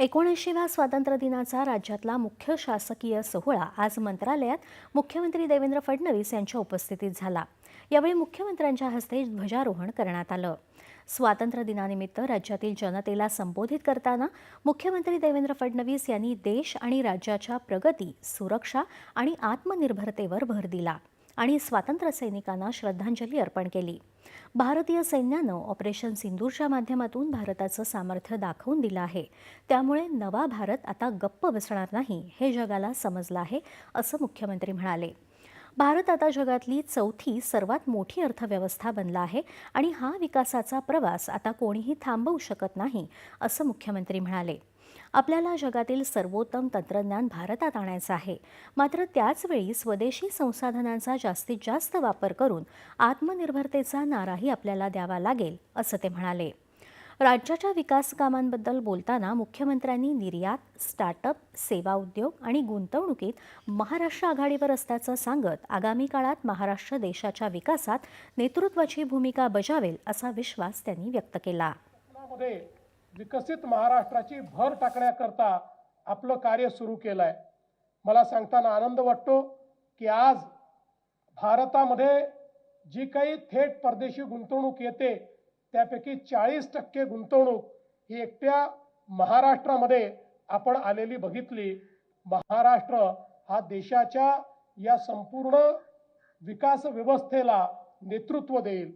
एकोणऐंशीव्या स्वातंत्र्य दिनाचा राज्यातला मुख्य शासकीय सोहळा आज मंत्रालयात मुख्यमंत्री देवेंद्र फडणवीस यांच्या उपस्थितीत झाला. यावेळी मुख्यमंत्र्यांच्या हस्ते ध्वजारोहण करण्यात आलं. स्वातंत्र्य दिनानिमित्त राज्यातील जनतेला संबोधित करताना मुख्यमंत्री देवेंद्र फडणवीस यांनी देश आणि राज्याच्या प्रगती सुरक्षा आणि आत्मनिर्भरतेवर भर दिला. आणि स्वातंत्र्यसैनिकांना श्रद्धांजली अर्पण केली. भारतीय सैन्यानं ऑपरेशन सिंदूरच्या माध्यमातून भारताचं सामर्थ्य दाखवून दिलं आहे. त्यामुळे नवा भारत आता गप्प बसणार नाही हे जगाला समजलं आहे असं मुख्यमंत्री म्हणाले. भारत आता जगातली चौथी सर्वात मोठी अर्थव्यवस्था बनला आहे आणि हा विकासाचा प्रवास आता कोणीही थांबवू शकत नाही असं मुख्यमंत्री म्हणाले. आपल्याला जगातील सर्वोत्तम तंत्रज्ञान भारतात आणायचं आहे. मात्र त्याचवेळी स्वदेशी संसाधनांचा जास्तीत जास्त वापर करून आत्मनिर्भरतेचा नाराही आपल्याला द्यावा लागेल असं ते म्हणाले. राज्याच्या विकास कामांबद्दल बोलताना मुख्यमंत्र्यांनी निर्यात स्टार्टअप सेवा उद्योग आणि गुंतवणुकीत महाराष्ट्र आघाडीवर असल्याचं सांगत आगामी काळात महाराष्ट्र देशाच्या विकासात नेतृत्वाची भूमिका बजावेल असा विश्वास त्यांनी व्यक्त केला. विकसित महाराष्ट्राची भर टाकण्याकरता आपलं कार्य सुरू केलं आहे मला सांगताना आनंद वाटतो की आज भारतामध्ये जी काही थेट परदेशी गुंतवणूक येते त्यापैकी चाळीस टक्के गुंतवणूक ही एकट्या महाराष्ट्रामध्ये आपण आलेली बघितली. महाराष्ट्र हा देशाच्या या संपूर्ण विकास व्यवस्थेला नेतृत्व देईल.